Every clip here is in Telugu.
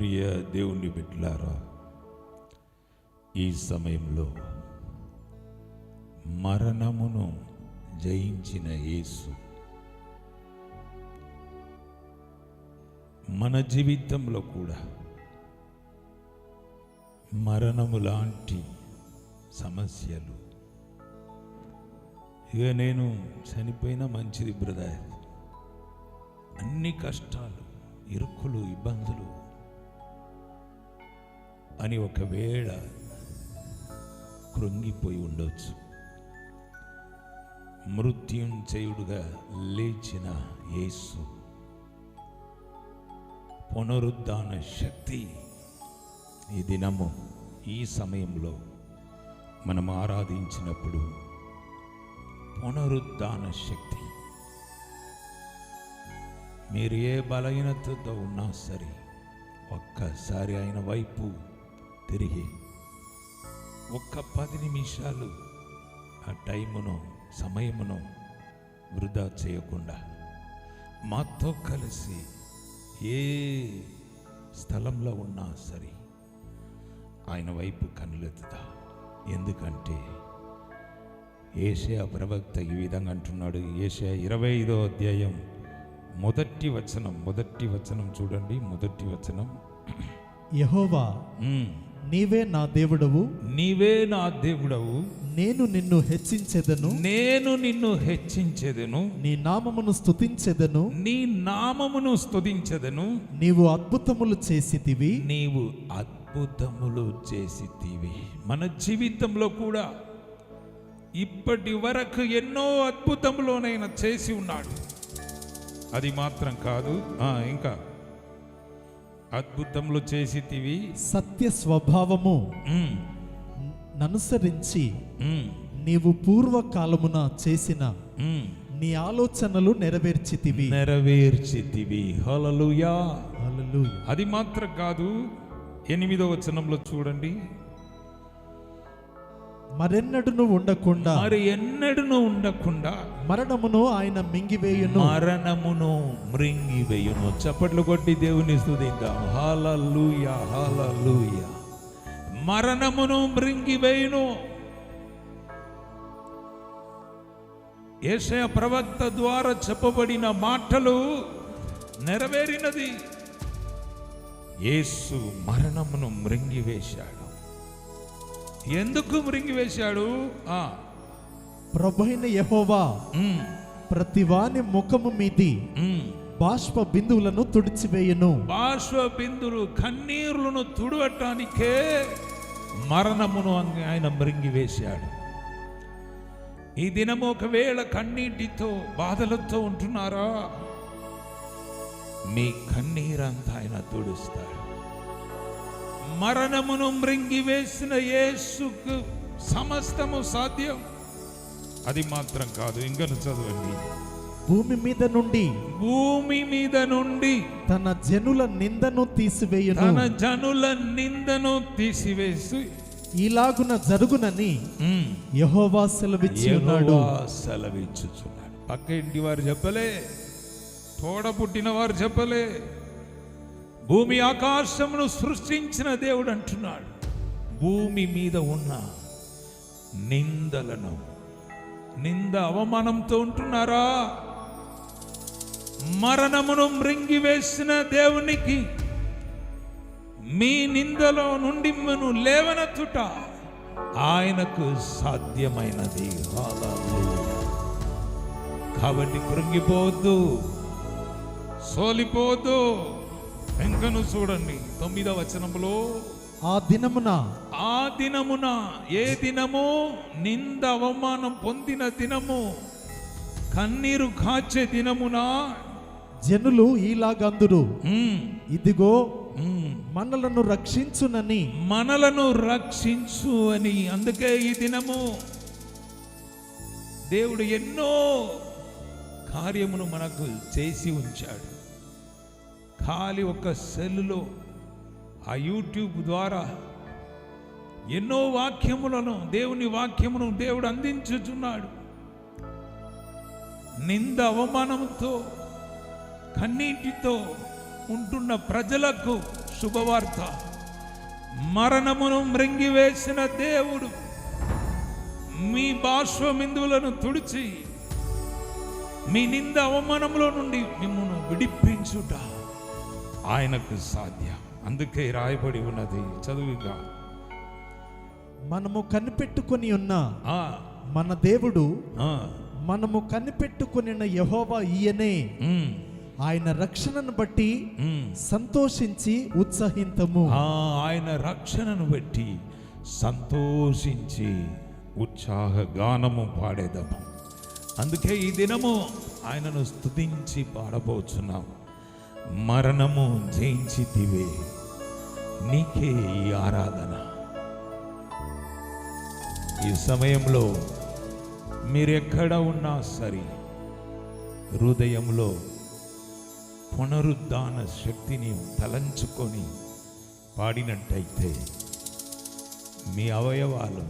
ప్రియ దేవుని బిడ్డలారా ఈ సమయంలో మరణమును జయించిన యేసు మన జీవితంలో కూడా మరణము లాంటి సమస్యలు. ఇక నేను చనిపోయినా మంచిది బ్రదర్. అన్ని కష్టాలు ఇరుకులు ఇబ్బందులు అని ఒకవేళ కృంగిపోయి ఉండొచ్చు. మృత్యుంజయుడుగా లేచిన యేసు పునరుద్ధాన శక్తి ఈ దినము ఈ సమయంలో మనం ఆరాధించినప్పుడు పునరుద్ధాన శక్తి. మీరు ఏ బలహీనతతో ఉన్నా సరే ఒక్కసారి ఆయన వైపు తిరిగి ఒక్క పది నిమిషాలు ఆ టైమును సమయమును వృధా చేయకుండా మాతో కలిసి ఏ స్థలంలో ఉన్నా సరే ఆయన వైపు కనులెత్తుతా ఎందుకంటే ఏషయా ప్రవక్త ఈ విధంగా అంటున్నాడు. ఏషయా ఇరవై ఐదో అధ్యాయం మొదటి వచనం మొదటి వచనం చూడండి మొదటి వచనం. యహోవా. నీవే నా దేవుడవు. నీవే నా దేవుడవు. నేను నిన్ను హెచ్చించెదను. నేను నిన్ను హెచ్చించెదను. నీ నామమును స్తుతించెదను. నీ నామమును స్తుతించెదను. నీవు అద్భుతములు చేసితివి. నీవు అద్భుతములు చేసితివి. మన జీవితంలో కూడా ఇప్పటి వరకు ఎన్నో అద్భుతములోనైనా చేసి ఉన్నాడు. అది మాత్రం కాదు. ఇంకా అద్భుతములు చేసితివి. సత్య స్వభావము ననుసరించి నీవు పూర్వకాలమున చేసిన. నీ ఆలోచనలు నెరవేర్చితివి. నెరవేర్చితివి. అది మాత్రం కాదు. ఎనిమిదో వచనంలో చూడండి. మరెన్నడును ఉండకుండా మరి ఎన్నడూ ఉండకుండా మరణమును ఆయన మింగివేయును. మరణమును మృంగివేయును. చప్పట్లు కొట్టి దేవుని స్థుతిద్దాం హాలూయా హాలూయా మరణమును మృంగివేయును. ఏషయ ప్రవక్త ద్వారా చెప్పబడిన మాటలు నెరవేరినది. యేసు మరణమును మృంగివేశాడు. ఎందుకు మృంగివేశాడు? ఆ ప్రభైన యహోవా ఉమ్, ప్రతివాని ముఖము మీది. బాష్ప బిందువులను తుడిచివేయును. బాష్ప బిందులు కన్నీరులను తుడవటానికే మరణమును ఆయన మృంగివేశాడు. ఈ దినము ఒకవేళ కన్నీటితో బాధలతో ఉంటున్నారా? మీ కన్నీరంతా ఆయన తుడుస్తాడు. మరణమును మృంగివేసిన యేసుకు సమస్తము సాధ్యం. అది మాత్రం కాదు ఇంకను చదవండి. భూమి మీద నుండి భూమి మీద నుండి తన జనుల నిందను తీసివేయును. తన జనుల నిందను తీసివేసి ఇలాగున జరుగునని యహోవా సెలవిచ్చి ఉన్నాడు యెహోవా సెలవిచ్చుచున్నాడు. పక్క ఇంటి వారు చెప్పలే తోడ పుట్టిన వారు చెప్పలే భూమి ఆకాశమును సృష్టించిన దేవుడు అంటున్నాడు. భూమి మీద ఉన్న నిందలను నింద అవమానంతో ఉంటున్నారా? మరణమును మృంగివేసిన దేవునికి మీ నిందలో నుండి మను లేవనెత్తుట ఆయనకు సాధ్యమైనది. కాబట్టి కృంగిపోవద్దు సోలిపోవద్దు. వెంకను చూడండి తొమ్మిదవ వచనములో ఆ దినమున ఆ దినమున ఏ దినము నింద అవమానం పొందిన దినము కన్నీరు కాచే దినమున. జనులు ఇలాగందురు ఇదిగో మనలను రక్షించునని. మనలను రక్షించు అని అందుకే ఈ దినము. దేవుడు ఎన్నో కార్యమును మనకు చేసి ఉంచాడు. ఖాళీ ఒక సెల్లులో ఆ యూట్యూబ్ ద్వారా ఎన్నో వాక్యములను దేవుని వాక్యమును దేవుడు అందించుచున్నాడు. నింద అవమానంతో కన్నీటితో ఉంటున్న ప్రజలకు శుభవార్త. మరణమును మృంగివేసిన దేవుడు మీ బాష్వమిందువులను తుడిచి మీ నింద అవమానంలో నుండి మిమ్మల్ని విడిపించుట ఆయనకు సాధ్యం. అందుకే రాయబడి ఉన్నది. చదువుగా మనము కనిపెట్టుకొని ఉన్న ఆ, మన దేవుడు మనము కనిపెట్టుకొని యహోవా ఈయనే. ఆయన రక్షణను బట్టి. సంతోషించి ఉత్సహింతము. ఆ, ఆయన రక్షణను బట్టి సంతోషించి ఉత్సాహ గానము పాడేదము. అందుకే ఈ దినము ఆయనను స్తుతించి పాడబోచున్నాం. మరణము జయించితివే. నీకే ఈ ఆరాధన. ఈ సమయంలో మీరెక్కడ ఉన్నా సరే హృదయంలో పునరుద్ధాన శక్తిని తలంచుకొని పాడినట్టయితే మీ అవయవాలు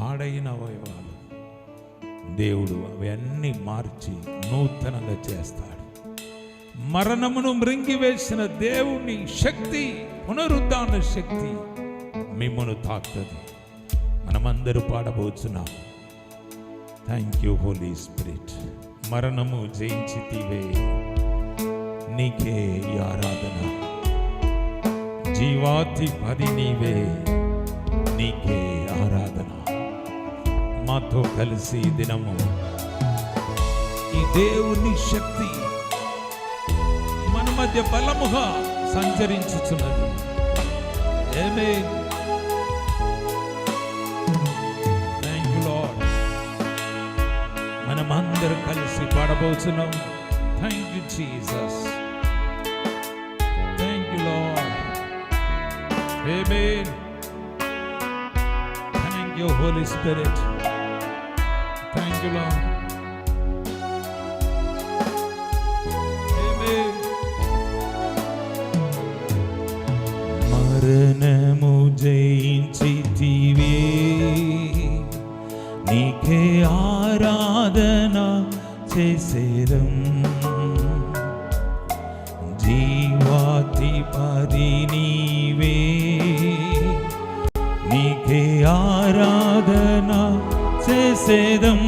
పాడైన అవయవాలు దేవుడు అవన్నీ మార్చి నూతనంగా చేస్తాడు. మరణమును మృంగివేసిన దేవుని శక్తి పునరుద్ధాన శక్తి మిమ్మను తాకుతుంది. మనమందరూ పాడబోతున్నాం థ్యాంక్ యూ హోలీ స్పిరిట్ మరణము జయించి తీవే నీకే ఈ ఆరాధన. జీవాతి పది నీవే. నీకే ఆరాధన. మాతో కలిసి దినము. ఈ దేవుని శక్తి మన మధ్య బలముగా 산재린추춤하기 Amen. Thank you Lord. 만에 만들 칼리스 바라보지는 Thank you Jesus. Thank you Lord. Amen. Thank you Holy Spirit. Thank you Lord. మరణము జయించితివే నీకే ఆరాధన చేసేదం జీవాతి పది నీవే నీకే ఆరాధన చేసేదం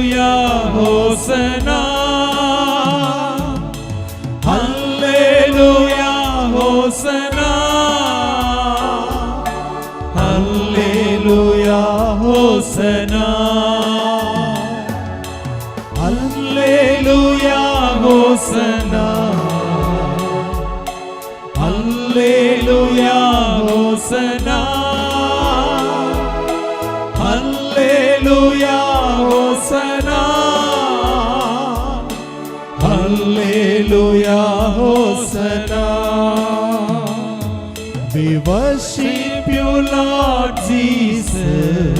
Hallelujah, Hosanna. We worship you, Lord Jesus.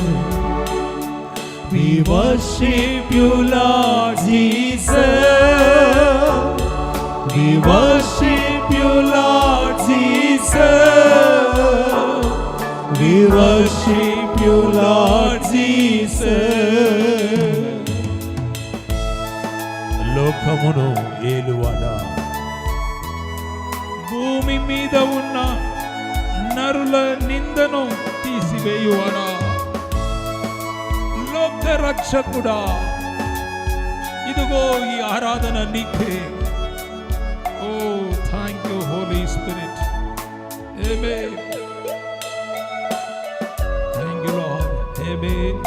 We worship you, Lord Jesus. We worship you, Lord Jesus. We worship you, Lord Jesus. లోకమును ఏలువాడా భూమి మీద ఉన్న నరుల నిందను తీసివేయువాడా లోక రక్షకుడా ఇదిగో ఈ ఆరాధన నీకే ఓ thank you holy spirit thank you lord amen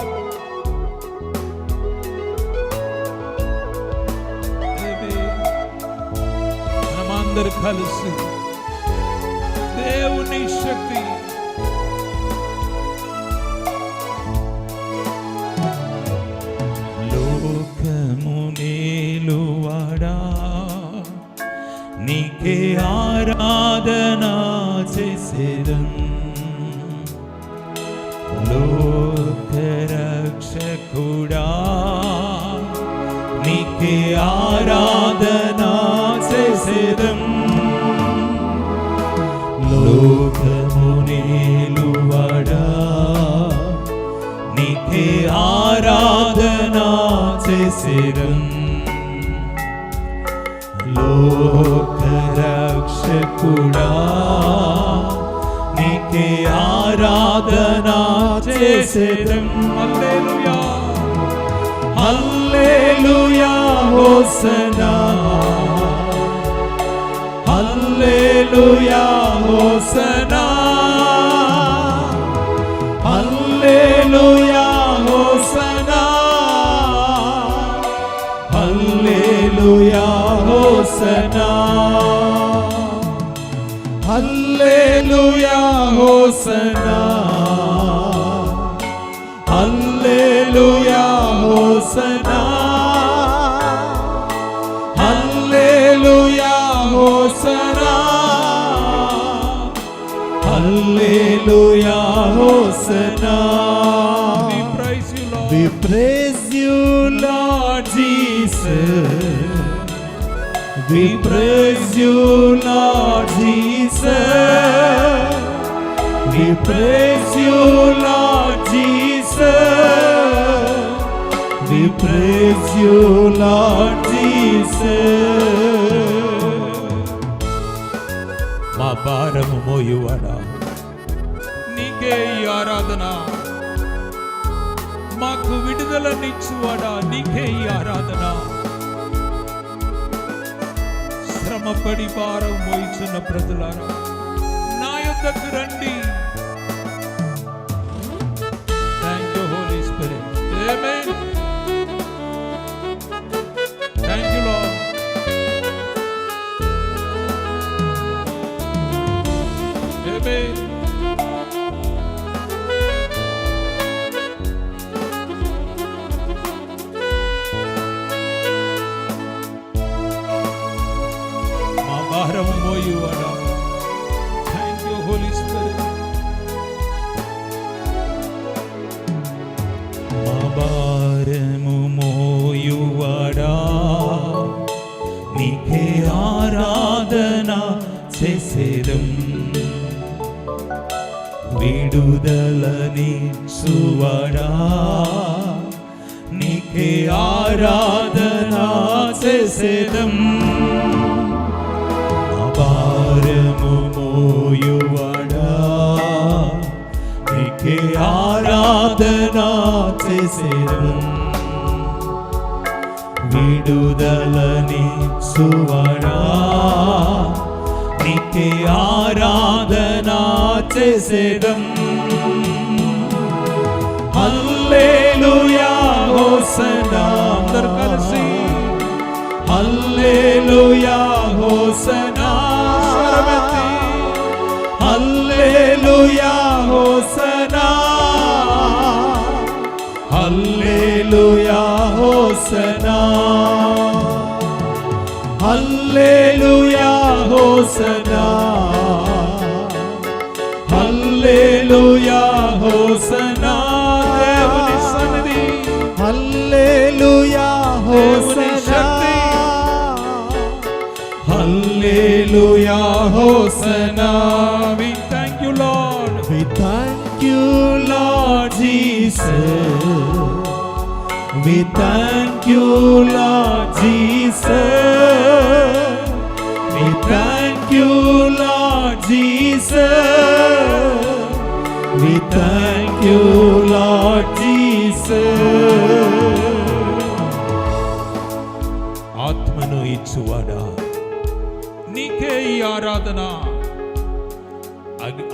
మనమందరు కలిసి దేవుని శక్తి లోకము నేలువాడా? నీకే ఆరాధనా சேரும் ലോകരക്ഷകുടാ നിന്റെ ആരാധന ചേരും hallelujah hallelujah hosanna Hosanna, Alleluia, Hosanna, Alleluia, Hosanna, Alleluia, Hosanna. We praise you, Lord. We praise you, Lord Jesus. We praise you, Lord Jesus. We praise you, Lord Jesus. We praise you, Lord Jesus. మా భారము మోయువాడా? నీకే ఈ ఆరాధన. మాకు విడుదలనిచ్చువాడా? నీకే ఈ ఆరాధన. శ్రమపడి భారం మోయిచున్న ప్రజలారా నా యొక్కకు రండి. Amém. പ്രസരം അപാരമോയുവട ആരാധന ചെസരം വിടുതലനി സുവട നിക്ക് ആരാധന ചെസരം hallelujah hosanna. స్వరమెత్తి. Hallelujah hosanna. Hallelujah hosanna. Hallelujah hosanna. Hallelujah హో Hallelujah, Hosanna. We thank you, Lord. We thank you, Lord Jesus. We thank you, Lord.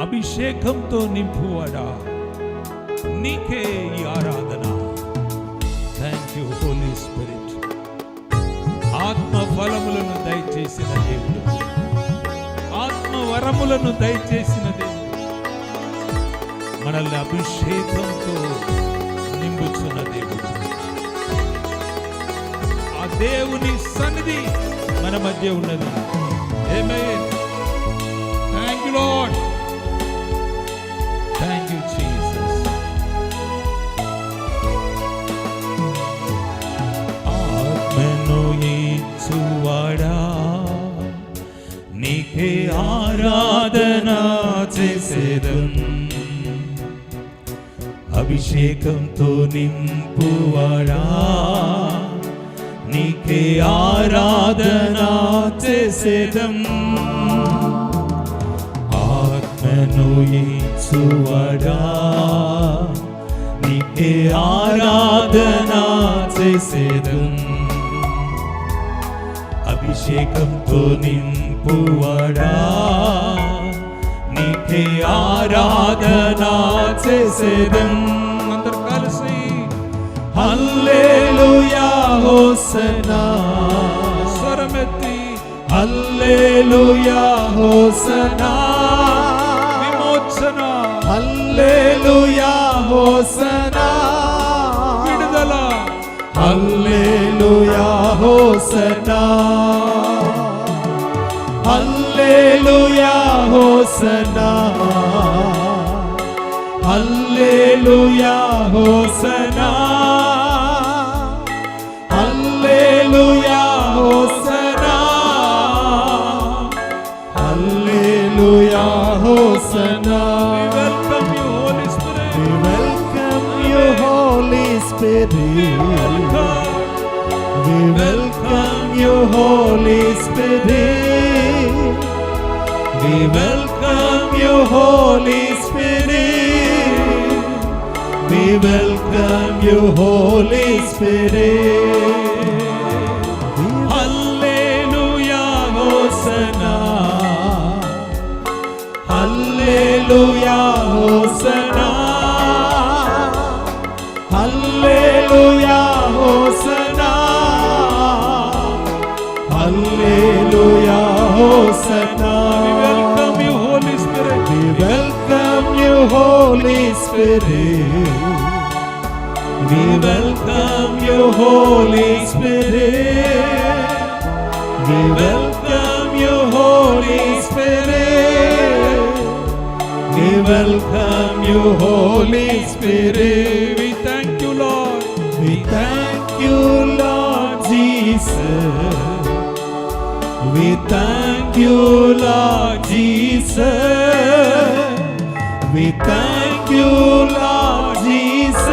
అభిషేకంతో నింపువాడా? నీకే ఈ ఆరాధన. థ్యాంక్ యూ హోలీ స్పిరిట్ ఆత్మ ఫలములను దయచేసిన దేవుడు. ఆత్మ వరములను దయచేసిన దేవుడు. మనల్ని అభిషేకంతో నింపుచున్న దేవుడు. ఆ దేవుని సన్నిధి మన మధ్య ఉన్నది. ఏమే థ్యాంక్ యూ లాడ్ ఇచ్చువాడా నీకే ఆరాధన చేసేదం. అభిషేకంతో నింపువాడా. నీకే ఆరాధన చేసేదం. ఆత్మను ఇచ్చువాడా నీకే ఆరాధన చేసేదం. అభిషేకంతో నింపువడా? నీకే ఆరాధన చేసేదం. అందరు కలిసి. Hallelujah hosanna. స్వరమెత్తి. Hallelujah hosanna. విమోచన. Hallelujah hosanna. విడుదల. హల్లే Hallelujah, Hosanna. Hallelujah, Hosanna. Hallelujah, Hosanna. Hallelujah, Hosanna. Hallelujah, Hosanna. We welcome you, Holy Spirit. We welcome you, Holy Spirit. We welcome you, Holy Spirit. Hallelujah, Hosanna. Hallelujah, Hosanna. Hallelujah, Hosanna. We welcome you, Holy Spirit. We welcome you, Holy Spirit. We welcome you, Holy Spirit. We welcome you, Holy Spirit. We welcome you, Holy Spirit. We thank you, Lord. We thank you, Lord Jesus. We thank you, Lord Jesus. We thank you, Lord Jesus.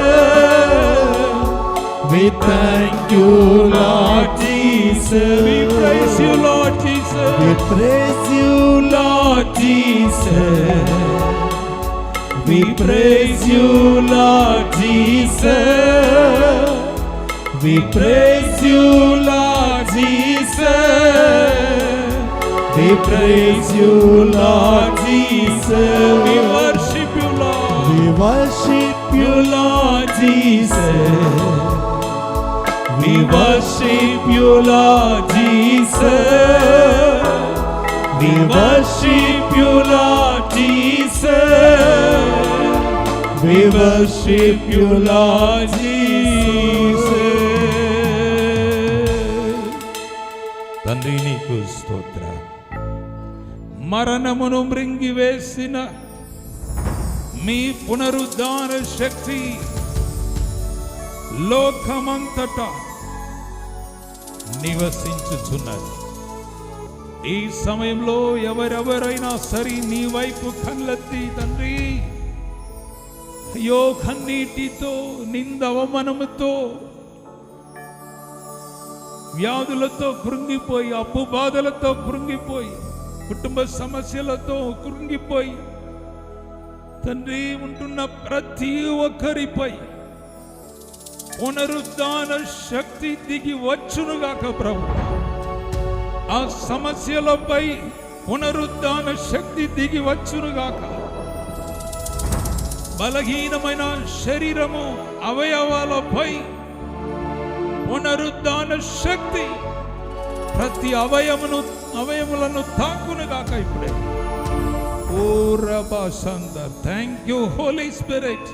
We thank you, Lord Jesus. We praise you, Lord Jesus. We praise you, Lord Jesus. We praise you, Lord Jesus. We praise you, Lord Jesus. We praise you, Lord Jesus. We worship you, Lord. We worship you, Lord Jesus. We worship you, Lord Jesus. We worship you, Lord Jesus. We worship you, Lord Jesus. Tandini Kustot. మరణమును మృంగివేసిన మీ పునరుద్ధార శక్తి లోకమంతటా నివసించుచున్నది. ఈ సమయంలో ఎవరెవరైనా సరే నీ వైపు కళ్ళెత్తి తండ్రి అయ్యో కన్నీటితో నింద అవమానముతో వ్యాధులతో కృంగిపోయి అప్పు బాధలతో కృంగిపోయి కుటుంబ సమస్యలతో కృంగిపోయి తండ్రి ఉంటున్న ప్రతి ఒక్కరిపై పునరుద్ధాన శక్తి దిగి వచ్చునుగాక ప్రభు. ఆ సమస్యలపై పునరుద్ధాన శక్తి దిగి వచ్చునుగాక బలహీనమైన శరీరము అవయవాలపై పునరుద్ధాన శక్తి ప్రతి అవయమును అవయములను తాకునుగాక ఇప్పుడే. Oh thank you Holi Spirit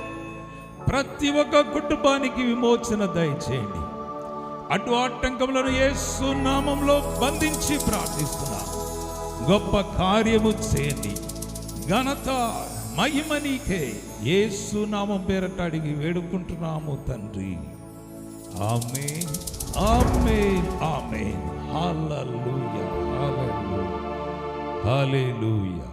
ప్రతి ఒక్క కుటుంబానికి విమోచన దయచేయండి. అటు ఆటంకములను యేసు నామంలో బంధించి ప్రార్థిస్తున్నా. గొప్ప కార్యము చేయండి. ఘనత మహిమ నీకే. యేసు నామం పేరట అడిగి వేడుకుంటున్నాము తండ్రి. ఆమె ఆమె ఆమె హల్లెలూయా హల్లెలూయా హల్లెలూయా హల్లెలూయా